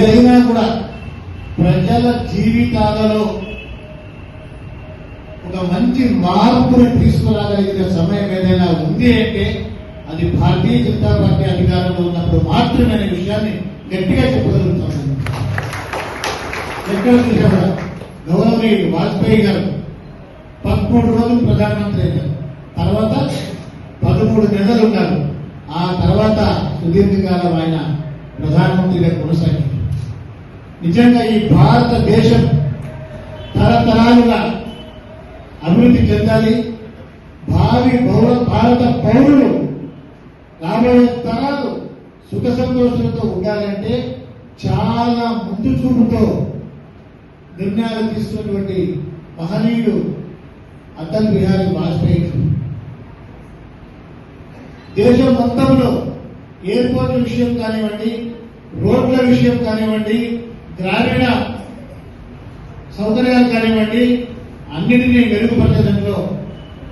ఏదైనా కూడా ప్రజల జీవితాలలో ఒక మంచి మార్పును తీసుకురాగలిగిన సమయం ఏదైనా ఉంది అంటే అది భారతీయ జనతా పార్టీ అధికారంలో ఉన్నప్పుడు మాత్రమే అనే విషయాన్ని గట్టిగా చెప్పగలుగుతాను ఎక్కడ చూసా కూడా వాజ్పేయి గారు పదమూడు రోజులు ప్రధానమంత్రి అయ్యారు. తర్వాత పదమూడు నెలలు ఉన్నారు. ఆ తర్వాత సుదీర్ఘకాలం ఆయన ప్రధానమంత్రిగా కొనసాగారు నిజంగా ఈ భారతదేశం తరతరాలుగా అభివృద్ధి చెందాలి. భావి పౌర భారత పౌరులు రాబోయే తరాలు సుఖ సంతోషాలతో ఉండాలంటే చాలా ముందు చూపుతో నిర్ణయాలు తీసుకున్నటువంటి మహనీయుడు అటల్ బిహారీ వాజ్పేయి దేశం మొత్తంలో ఎయిర్పోర్ట్ విషయం కానివ్వండి రోడ్ల విషయం కానివ్వండి గ్రామీణ సౌకర్యాలు కానివ్వండి అన్నిటినీ మెరుగుపరచడంలో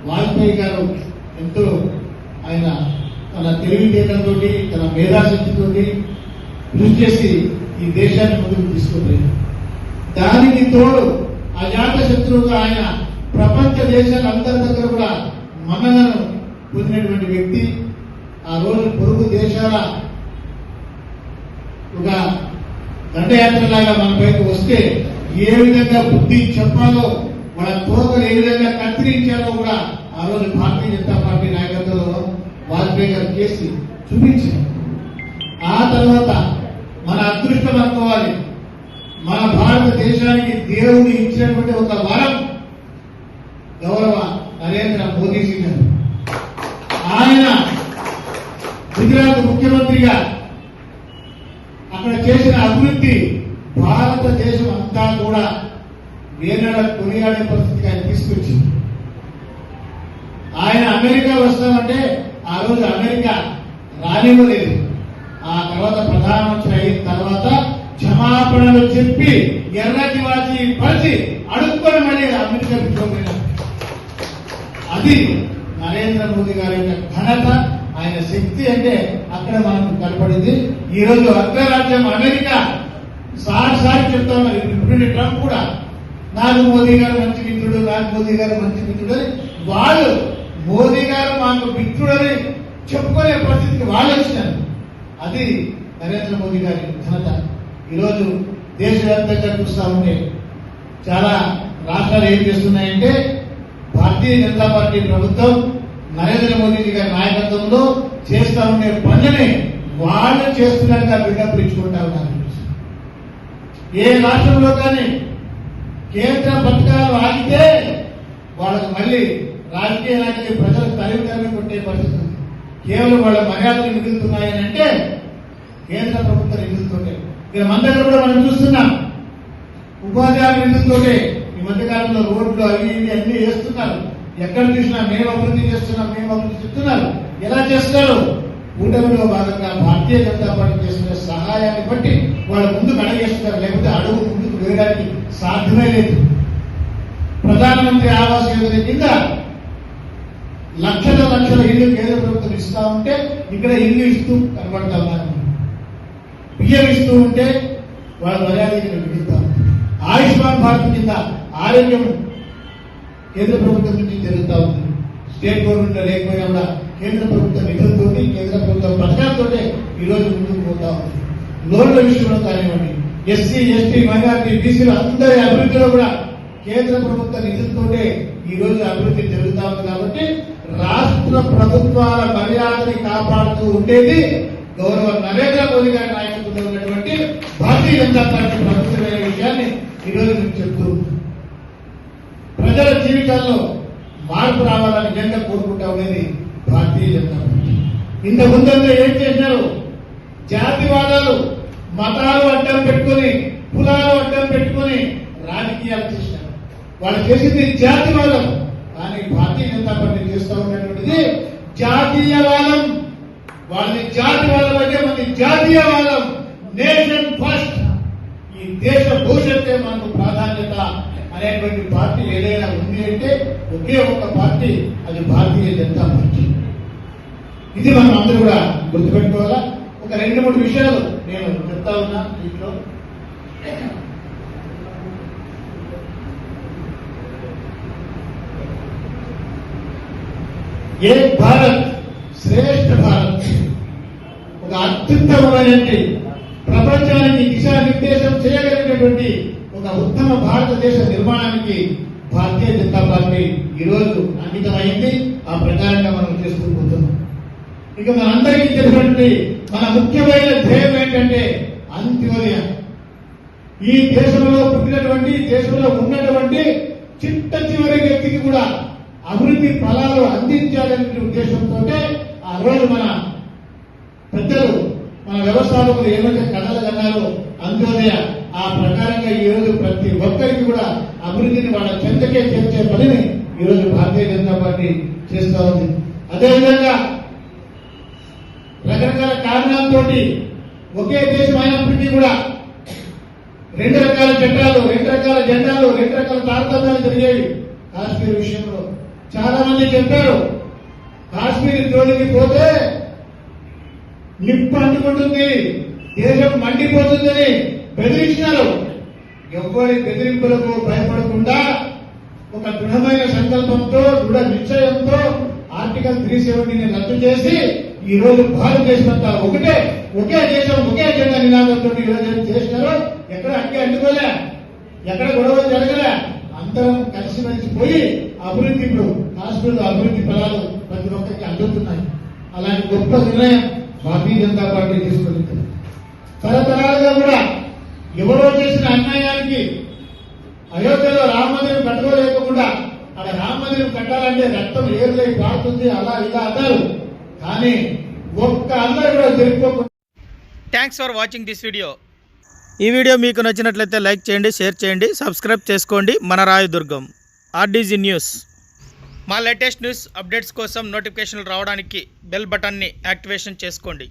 వాజ్పేయి గారు ఎంతో ఆయన తన తెలివితేటలతో తన మేధాశక్తితో కృషి చేసి ఈ దేశాన్ని ముందుకు తీసుకుపోయారు. దానికి తోడు అజాత శత్రువుగా ఆయన ప్రపంచ దేశాలందరి దగ్గర కూడా మన్ననను పొందినటువంటి వ్యక్తి ఆ రోజు పొరుగు దేశాల ఒక దండయాత్రలాగా మన పైకి వస్తే ఏ విధంగా బుద్ధి చెప్పాలో మన తోకలు ఏ విధంగా కత్తిరించాలో కూడా ఆ రోజు భారతీయ జనతా పార్టీ నాయకత్వంలో వాజ్పేయి గారు చేసి చూపించారు. ఆ తర్వాత మన అదృష్టం అనుకోవాలి. మన భారతదేశానికి దేవుని ఇచ్చినటువంటి ఒక వరం గౌరవ నరేంద్ర మోదీజీ గారు. ఆయన గుజరాత్ ముఖ్యమంత్రిగా అక్కడ చేసిన అభివృద్ధి భారతదేశం అంతా కూడా వేనాడ కొనియాడే పరిస్థితికి ఆయన తీసుకొచ్చింది. ఆయన అమెరికా వస్తామంటే ఆ రోజు అమెరికా రానివ్వలేదు. ఆ తర్వాత ప్రధానమంత్రి అయిన తర్వాత క్షమాపణలు చెప్పి ఎర్రటి వాచి పరిచి అడుక్కొని మళ్ళీ అమెరికా అది నరేంద్ర మోదీ గారి యొక్క ఘనత. ఆయన శక్తి అంటే అక్కడ మనకు కనపడింది. ఈ రోజు అగ్రరాజ్యం అమెరికా. సార్ సార్ చెప్తా ఉన్నారు. ఇప్పుడు ట్రంప్ కూడా. నాకు మోదీ గారు మంచి మిత్రుడు నాకు మోదీ గారు మంచి మిత్రుడు అని వాళ్ళు మోదీ గారు మాకు మిత్రుడని చెప్పుకునే పరిస్థితికి వాళ్ళు వచ్చినారు. అది నరేంద్ర మోదీ గారి ఘనత. ఈరోజు దేశవ్యాప్తంగా చూస్తా ఉంటే చాలా రాష్ట్రాలు ఏం చేస్తున్నాయంటే భారతీయ జనతా పార్టీ ప్రభుత్వం నరేంద్ర మోదీజీ గారి నాయకత్వంలో చేస్తా ఉండే పనులని వాళ్ళు చేస్తున్నట్టుగా బిల్డప్ ఇచ్చుకుంటా ఉన్నారు. ఏ రాష్ట్రంలో కానీ కేంద్ర పథకాలు ఆగితే వాళ్ళకు మళ్ళీ రాజకీయ నాయకులు ప్రజలకు తరిమి కొట్టే పరిస్థితి కేవలం వాళ్ళ మర్యాదలు మిగులుతున్నాయని అంటే కేంద్ర ప్రభుత్వం నిధులతోటే ఇక మన దగ్గర కూడా మనం చూస్తున్నాం. ఉపాధి హామీ నిధులతోటే ఈ మధ్యకాలంలో రోడ్లు అవి ఇవి అన్ని వేస్తున్నారు. ఎక్కడ చూసినా మేము అభివృద్ధి చేస్తున్నాం మేము అభివృద్ధి చెప్తున్నారు. ఎలా చేస్తారు? కూటమిలో భాగంగా భారతీయ జనతా పార్టీ చేస్తున్న సహాయాన్ని బట్టి వాళ్ళ ముందుకు అడగేస్తున్నారు. లేకపోతే అడుగు ముందుకు వేయడానికి సాధ్యమే లేదు. ప్రధానమంత్రి ఆవాస్ యోజన కింద లక్షల లక్షల ఇల్లు కేంద్ర ప్రభుత్వం ఇస్తా ఉంటే ఇక్కడ ఇల్లు ఇస్తూ కనబడతా ఉన్నారు. బియ్యం ఇస్తూ ఉంటే వాళ్ళ మర్యాదకి ఆయుష్మాన్ భారత్ కింద ఆరోగ్యం కేంద్ర ప్రభుత్వం నుంచి జరుగుతూ ఉంది. స్టేట్ గవర్నమెంట్ లేకపోయినా కూడా కేంద్ర ప్రభుత్వ నిధులతో కేంద్ర ప్రభుత్వ పథకాలతో ఈ రోజు ముందుకు పోతా ఉంది. లోన్ల విషయంలో కానివ్వండి. ఎస్సీ ఎస్టీ మైనార్టీ బీసీలు అందరి అభివృద్ధిలో కూడా కేంద్ర ప్రభుత్వ నిధులతోటే ఈ రోజు అభివృద్ధి జరుగుతా ఉంది కాబట్టి రాష్ట్ర ప్రభుత్వాల మర్యాదని కాపాడుతూ ఉండేది గౌరవ నరేంద్ర మోదీ గారి నాయకత్వంలో ఉన్నటువంటి భారతీయ జనతా పార్టీ ప్రభుత్వం విషయాన్ని ఈ రోజు మీకు చెప్తూ ఉన్నాను. ప్రజల జీవితాల్లో మార్పు రావాలని నిజంగా కోరుకుంటాం అనేది భారతీయ జనతా పార్టీ. ఇంత ముందంతా ఏం చేసినారు జాతివాదాలు మతాలు అడ్డం పెట్టుకొని కులాలు అడ్డం పెట్టుకొని రాజకీయాలు చేసినారు వాళ్ళు చేసింది జాతివాదం. కానీ భారతీయ జనతా పార్టీ చేస్తూ ఉన్నటువంటిది జాతీయవాదం. వాళ్ళని జాతివాదం అయితే మనది జాతీయవాదం. Nation first. ఈ దేశ భవిష్యత్తే మనకు ప్రాధాన్యత అనేటువంటి పార్టీ ఏదైనా ఉంది అంటే ఒకే ఒక్క పార్టీ అది భారతీయ జనతా పార్టీ. ఇది మనం అందరూ కూడా గుర్తుపెట్టుకోవాలా? ఒక రెండు మూడు విషయాలు నేను చెప్తా ఉన్నా దీంట్లో. ఏ భారత్ శ్రేష్ఠ భారత్? ఒక అత్యుత్తమమైనటువంటి ప్రపంచానికి దిశానిర్దేశం చేయగలిగినటువంటి ఒక ఉత్తమ భారతదేశ నిర్మాణానికి భారతీయ జనతా పార్టీ ఈరోజు అంకితమైంది. ఆ ప్రకారంగా మనం చేసుకుంటూ పోతున్నాం. ఇక మనందరికీ తెలిసినటువంటి మన ముఖ్యమైన ధ్యేయం ఏంటంటే అంత్యోదయ. ఈ దేశంలో పుట్టినటువంటి దేశంలో ఉన్నటువంటి చిట్ట చివరి వ్యక్తికి కూడా అభివృద్ధి ఫలాలు అందించాలనే ఉద్దేశంతో ఆ రోజు మన పెద్దలు మన వ్యవస్థాపకులు ఏమైతే కథలు కన్నారో అంత్యోదయ ఆ ప్రకారంగా ఈ రోజు ప్రతి ఒక్కరికి కూడా అభివృద్ధిని వాళ్ళ చెంతకే చేర్చే పనిని ఈ రోజు భారతీయ జనతా పార్టీ చేస్తూ ఉంది. అదేవిధంగా రకరకాల కారణాలతో ఒకే దేశం అయినప్పటికీ కూడా రెండు రకాల చట్టాలు రెండు రకాల జెండాలు రెండు రకాల తారతమ్యాలు జరిగేవి. కాశ్మీర్ విషయంలో చాలా మంది చెప్పారు కాశ్మీర్ జోలికి పోతే నిప్పు అంటుకుంటుంది దేశం మండిపోతుందని బెదిరించినారు. ఎవరి బెదిరింపులకు భయపడకుండా ఒక దృఢమైన సంకల్పంతో దృఢ నిశ్చయంతో ఆర్టికల్ త్రీ సెవెంటీని రద్దు చేసి ఈ రోజు భారతదేశం అంతా ఒకటే ఒకే దేశం ఒకే జెండా నినాదంతో ఈ రోజు చేసినారో చేసినారు ఎక్కడ అక్కే అడ్డుకోలే ఎక్కడ గొడవ జరగలే అందరం కలిసిమెలిసి పోయి అభివృద్ధి ఇప్పుడు కాశ్మీర్లో అభివృద్ధి ఫలాలు ప్రతి ఒక్కరికి అందుతున్నాయి. అలాంటి గొప్ప నిర్ణయం భారతీయ జనతా పార్టీ తీసుకుంది తరతరాలుగా కూడా చేసిన అన్యాయానికి అయోధ్యలో రామ మందిరం కట్టుకోలేకుండా అక్కడ రామ మందిరం కట్టాలంటే రక్తం ఏరులై పారుతుంది అలా ఇలా అన్నారు. కానీ ఒక్క అందరూ కూడా జరిగిపోకుండా thanks for watching this video ఈ వీడియో మీకు నచ్చినట్లయితే లైక్ చేయండి షేర్ చేయండి సబ్స్క్రైబ్ చేసుకోండి. మన రాయదుర్గం ఆర్డీజీ న్యూస్ మా లేటెస్ట్ న్యూస్ అప్డేట్స్ కోసం నోటిఫికేషన్లు రావడానికి బెల్ బటన్ని యాక్టివేషన్ చేసుకోండి.